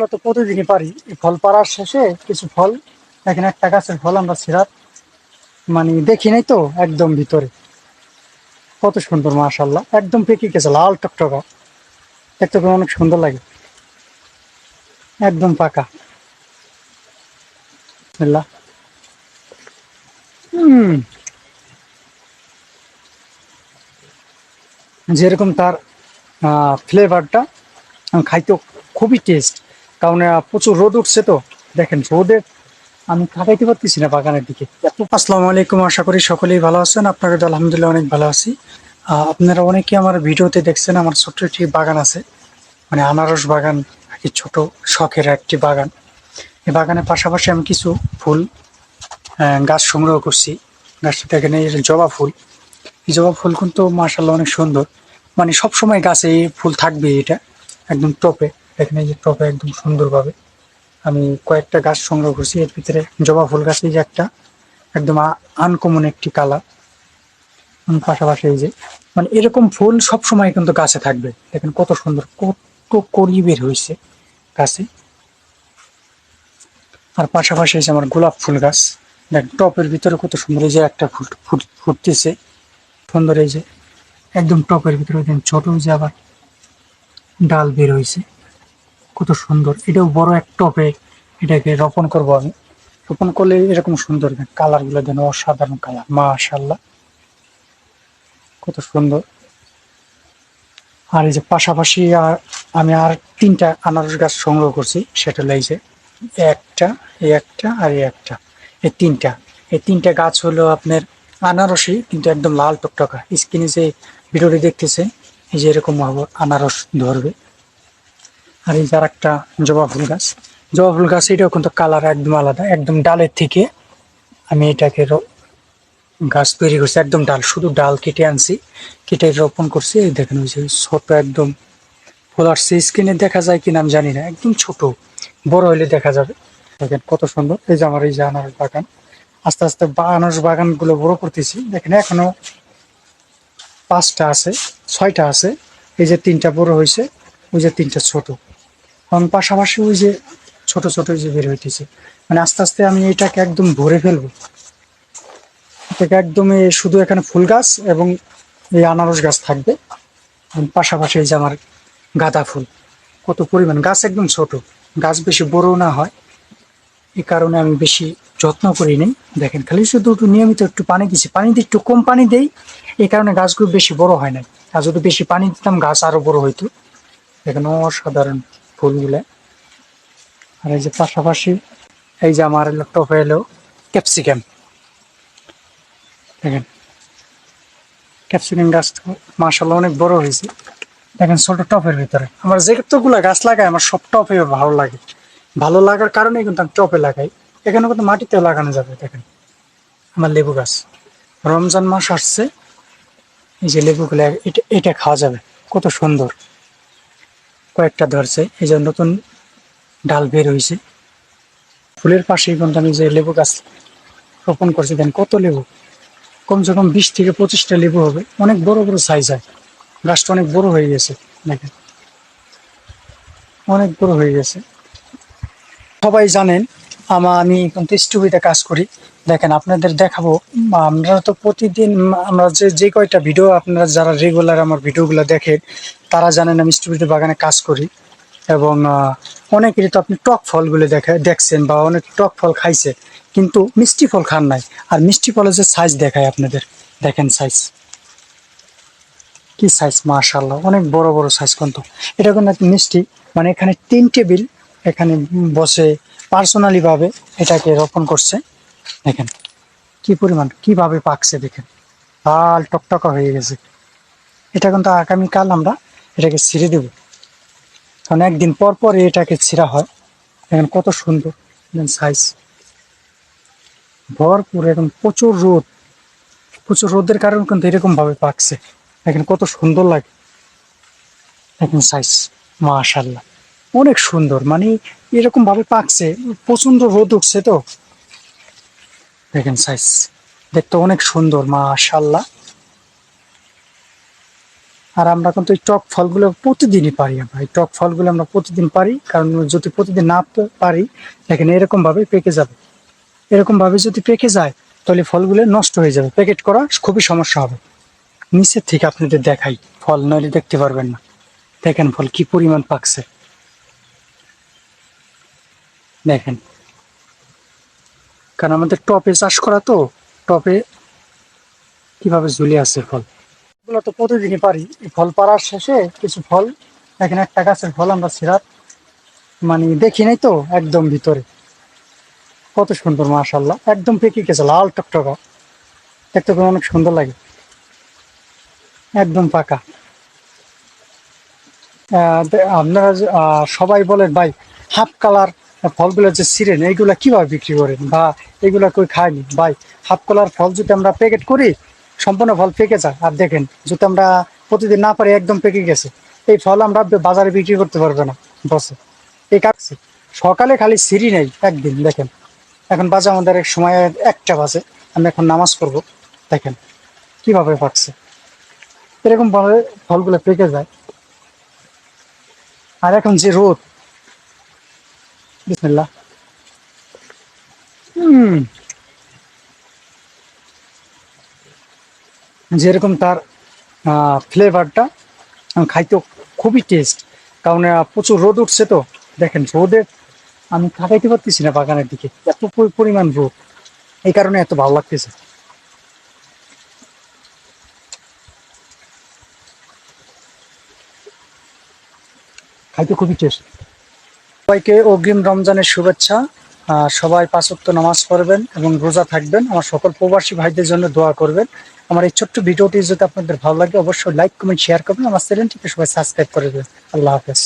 ফলগুলো তো প্রতিদিনই পারি। ফল পাড়ার শেষে কিছু ফল, এখানে একটা গাছের ফল আমরা সিরাত মানে দেখি নাই তো একদম ভিতরে। কত সুন্দর মাশাল্লাহ একদম পেকে গেছে, লাল টকটকা। দেখতে করে অনেক সুন্দর লাগে। একদম পাকা। হুম। যেরকম তার ফ্লেভারটা খাইতেও খুবই টেস্ট কারণ প্রচুর রোদ উঠছে তো। দেখেন, রোদে আমি তাকাইতে পারতেছি না বাগানের দিকে। আসসালামু আলাইকুম, আশা করি সকলেই ভালো আছেন। আপনারা আলহামদুলিল্লাহ অনেক ভালো আছি। আপনারা অনেকে আমার ভিডিওতে দেখছেন, আমার ছোট্ট একটি বাগান আছে। মানে আনারস বাগান, আর ছোট শখের একটি বাগান। এই বাগানের পাশাপাশি আমি কিছু ফুল গাছ সংগ্রহ করছি। গাছটা এখানে এই জবা ফুল। এই জবা ফুল কিন্তু মার্শাল্লাহ অনেক সুন্দর। মানে সবসময় গাছে এই ফুল থাকবে এটা একদম টপে এখানে এই যে টপে একদম সুন্দরভাবে আমি কয়েকটা গাছ সংগ্রহ করছি। এর ভিতরে জবা ফুল গাছ এই যে একটা, একদম আনকমন একটি কালার পাশাপাশি এই যে মানে এরকম ফুল সব সময় কিন্তু গাছে থাকবে। দেখেন কত সুন্দর, কত করি বের হয়েছে গাছে। আর পাশাপাশি এই যে আমার গোলাপ ফুল গাছ। দেখ, টপের ভিতরে কত সুন্দর এই যে একটা ফুল ফুট- ফুটতেছে। সুন্দর এই যে, একদম টপের ভিতরে দেখেন ছোট যে আবার ডাল বের হয়েছে। কত সুন্দর। এটাও বড় এক টপে এটাকে রোপণ করব আমি। রোপণ করলে এরকম সুন্দর কালারগুলো দেন অসাধারণ কালার মাশাল্লাহ কত সুন্দর। আর এই যে পাশাপাশি আর আমি আর তিনটা আনারস গাছ সংগ্রহ করছি, সেটা হলো এই যে একটা একটা আর একটা, এই তিনটা। এই তিনটা গাছ হলো আপনার আনারসই, কিন্তু একদম লাল টকটকা। স্কিনে যে ভিডিওটি দেখতেছে, এই যে এরকম আনারস ধরবে। আর এই যার একটা জবা ফুল গাছ। জবা ফুল গাছ এটাও কিন্তু কালার একদম আলাদা, একদম ডালের থেকে আমি এটাকে গাছ তৈরি করছি, একদম ডাল, শুধু ডাল কেটে আনছি, কেটে রোপণ করছি। এই দেখেন ওই যে ছোট একদম ফুল আসছে। স্কিনে দেখা যায় কিনা আমি জানি না, একদম ছোট, বড় হইলে দেখা যাবে। দেখেন কত সুন্দর, এই যে আমার এই যে আনারস বাগান। আস্তে আস্তে আনারস বাগানগুলো বড় করতেছি। দেখেন এখনও পাঁচটা আছে, ছয়টা আছে। এই যে তিনটা বড় হয়েছে, ওই যে তিনটা ছোট। এখন পাশাপাশি ওই যে ছোট ছোট যে বের হইতেছে। মানে আস্তে আস্তে আমি এটাকে একদম ভরে ফেলব। এটাকে একদম শুধু এখানে ফুল গাছ এবং এই আনারস গাছ থাকবে। পাশাপাশি এই যে আমার গাঁদা ফুল। কত পরিমাণ? গাছ একদম ছোট। গাছ বেশি বড় না হয়। এই কারণে আমি বেশি যত্ন করি নি দেখেন, খালি শুধু একটু নিয়মিত একটু পানি দিছি। পানিতে একটু কম পানি দেই, এই কারণে গাছগুলো বেশি বড় হয় না আর যদি বেশি পানি দিতাম, গাছ আরও বড় হইতো। দেখেন, অসাধারণ। ফুলগুলো। আর এই যে পাশাপাশি এই যে আমার টপে এলো ক্যাপসিকাম দেখেন ক্যাপসিকাম গাছ মাসাল্লাহ অনেক বড় হয়েছে। দেখেন ছোট টপের ভিতরে। আমার যেগুলো গাছ লাগাই, আমার সব টপে ভালো লাগে। ভালো লাগার কারণে কিন্তু আমি টপে লাগাই। এখানে কিন্তু মাটিতেও লাগানো যাবে, দেখেন। আমার লেবু গাছ। রমজান মাস আসছে, এই যে লেবুগুলো, এটা এটা খাওয়া যাবে। কত সুন্দর। কয়েকটা ধরছে, এই যে নতুন ডাল বের হয়েছে ফুলের পাশেই কিন্তু আমি যে লেবু গাছ রোপণ করছি, দেন কত লেবু? কমসে কম বিশ থেকে পঁচিশটা লেবু হবে। অনেক বড় বড় সাইজ হয়। গাছটা অনেক বড় হয়ে গেছে, দেখেন। অনেক বড় হয়ে গেছে। সবাই জানেন, আমা আমি কিন্তু স্টুডিওতে কাজ করি। দেখেন, আপনাদের দেখাবো। আমরা তো প্রতিদিন, আমরা যে যে কয়টা ভিডিও আপনারা যারা রেগুলার আমার ভিডিওগুলো দেখেন, তারা জানেন আমি স্টুডিওতে বাগানে কাজ করি। এবং অনেকেরই তো আপনি টক ফলগুলো দেখে, দেখছেন বা অনেক টক ফল খাইছে, কিন্তু মিষ্টি ফল খান নাই। আর মিষ্টি ফলের যে সাইজ দেখায় আপনাদের, দেখেন সাইজ কি সাইজ মাশাল্লাহ অনেক বড় বড় সাইজ কিন্তু। এটা কিন্তু মিষ্টি মানে এখানে তিন টেবিল, এখানে বসে পার্সোনালি ভাবে এটাকে রোপণ করছে। দেখেন, কি পরিমাণ, কীভাবে পাকছে দেখেন। লাল টকটকা হয়ে গেছে। এটা কিন্তু আগামীকাল আমরা এটাকে ছিঁড়ে দেব। কারণ একদিন পর পর এটাকে ছিঁড়া হয়। দেখেন কত সুন্দর সাইজ ভরপুর একদম প্রচুর রোদ। প্রচুর রোদের কারণে কিন্তু এরকম ভাবে পাকছে। দেখেন কত সুন্দর লাগে। দেখেন সাইজ মাশাল্লাহ অনেক সুন্দর মানে এরকম ভাবে পাকছে। প্রচণ্ড রোদ উঠছে তো। দেখেন সাইজ দেখতে অনেক সুন্দর মাশাল্লাহ আর আমরা কিন্তু এই টক ফলগুলো প্রতিদিনই পারি আমরা। এই টক ফলগুলো আমরা প্রতিদিন পারি, কারণ যদি প্রতিদিন না পারি, দেখেন এরকম ভাবে পেকে যাবে। এরকম ভাবে যদি পেকে যায়, তাহলে ফলগুলো নষ্ট হয়ে যাবে। প্যাকেট করা খুবই সমস্যা হবে। নিচের থেকে আপনাদের দেখাই ফল, নইলে দেখতে পারবেন না। দেখেন ফল কি পরিমাণ পাকছে। দেখেন। কারণ আমাদের টপে চাষ করা তো, টপে কীভাবে ঝুলে আছে ফল? এগুলো তো প্রতিদিনই পারি। ফল পাড়ার শেষে কিছু ফল, এখানে একটা গাছের ফল আমরা সিরাত মানে দেখি নাই তো একদম ভিতরে। কত সুন্দর মাশাল্লাহ একদম পেকে গেছে, লাল টকটকা। দেখতে করে অনেক সুন্দর লাগে। একদম পাকা। আপনারা সবাই বলেন, ভাই, হাফ কালার ফলগুলো যে সিরেন এইগুলা কীভাবে বিক্রি করেন? বা এগুলা কই খায়নি? ভাই হাফ কলার ফল যদি আমরা প্যাকেট করি, সম্পূর্ণ ফল পেকে যায়। আর দেখেন, যদি আমরা প্রতিদিন না পারি, একদম পেকে গেছে। এই ফল আমরা বাজারে বিক্রি করতে পারবে না বসে এই কাটছে সকালে খালি সিঁড়ি নেই, একদিন, দেখেন। এখন বাজে আমাদের এক সময় একটা বাজে। আমি এখন নামাজ পড়ব, দেখেন। কীভাবে পাকছে। এরকম ভাবে ফলগুলো পেকে যায়। আর এখন যে রোদ বিসমিল্লাহ। হুম। যেরকম তার ফ্লেভারটা খাইতে খুবই টেস্ট কারণ প্রচুর রোদ উঠছে তো। দেখেন রোদে আমি তাকাইতে পারতেছি না বাগানের দিকে। এত পরি- পরিমাণ রোদ। এই কারণে এত ভালো লাগতেছে। খাইতে খুবই টেস্ট সবাইকে অগ্রিম রমজানের শুভেচ্ছা। সবাই পাঁচক্ত নামাজ পড়বেন এবং রোজা থাকবেন। আমার সকল প্রবাসী ভাইদের জন্য দোয়া করবেন। আমার এই ছোট্ট ভিডিওটি যদি আপনাদের ভালো লাগে, অবশ্যই লাইক কমেন্ট শেয়ার করবেন। আমার চ্যানেলটিকে সবাই সাবস্ক্রাইব করে দেবেন। আল্লাহ হাফেজ।